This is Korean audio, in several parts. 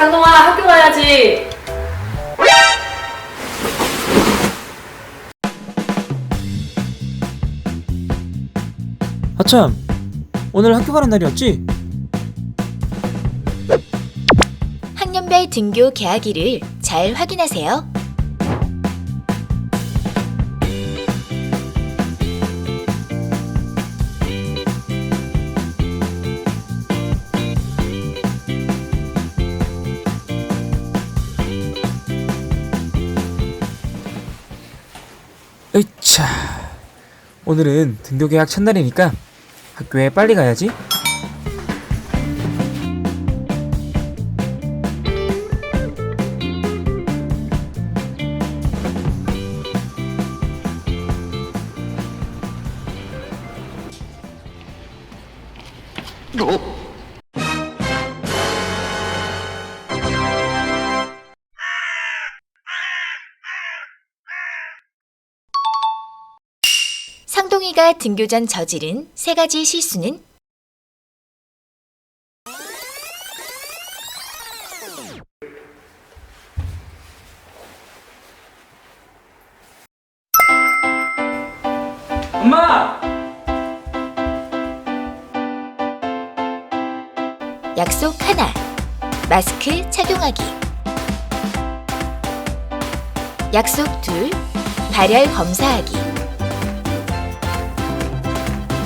상동아 학교 가야지. 아참 오늘 학교 가는 날이었지? 학년별 등교 개학일을 잘 확인하세요. 오늘은 등교 계약 첫날이니까 학교에 빨리 가야지 상동이가 등교 전 저지른 세 가지 실수는 엄마! 약속 하나, 마스크 착용하기. 약속 둘, 발열 검사하기.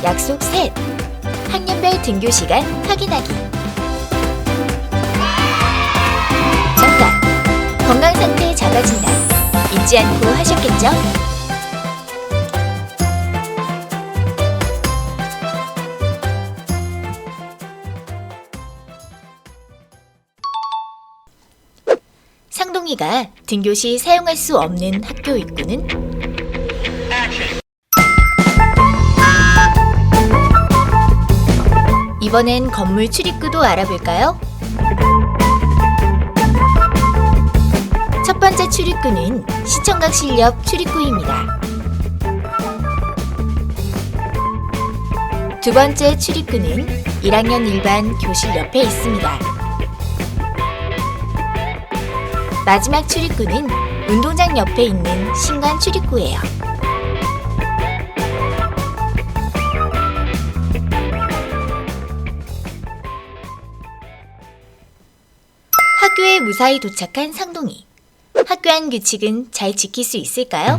약속 셋, 학년별 등교 시간 확인하기. 정답! 건강 상태 작아진다. 잊지 않고 하셨겠죠? 상동이가 등교 시 사용할 수 없는 학교 입구는 이번엔 건물 출입구도 알아볼까요? 첫 번째 출입구는 시청각실 옆 출입구입니다. 두 번째 출입구는 1학년 일반 교실 옆에 있습니다. 마지막 출입구는 운동장 옆에 있는 신관 출입구예요. 학교에 무사히 도착한 상동이. 학교 안 규칙은 잘 지킬 수 있을까요?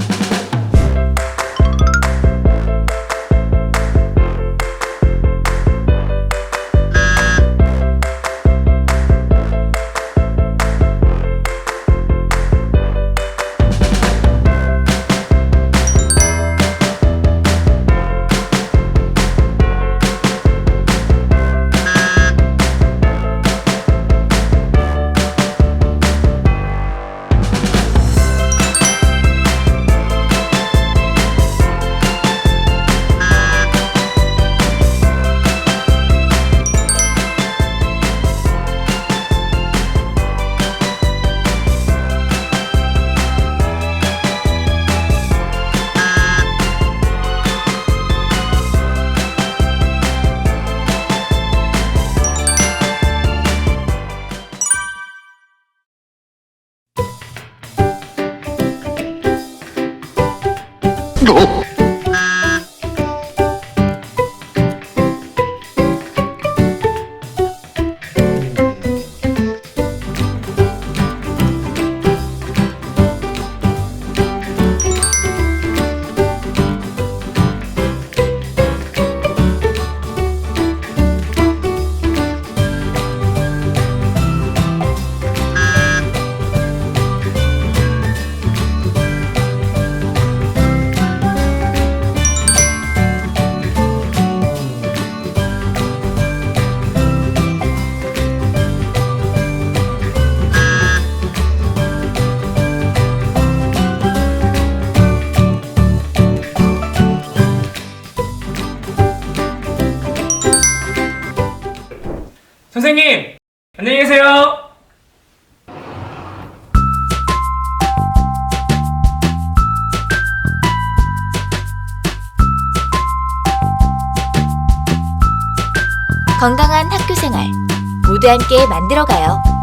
No. 선생님 안녕히 계세요 건강한 학교 생활 모두 함께 만들어가요.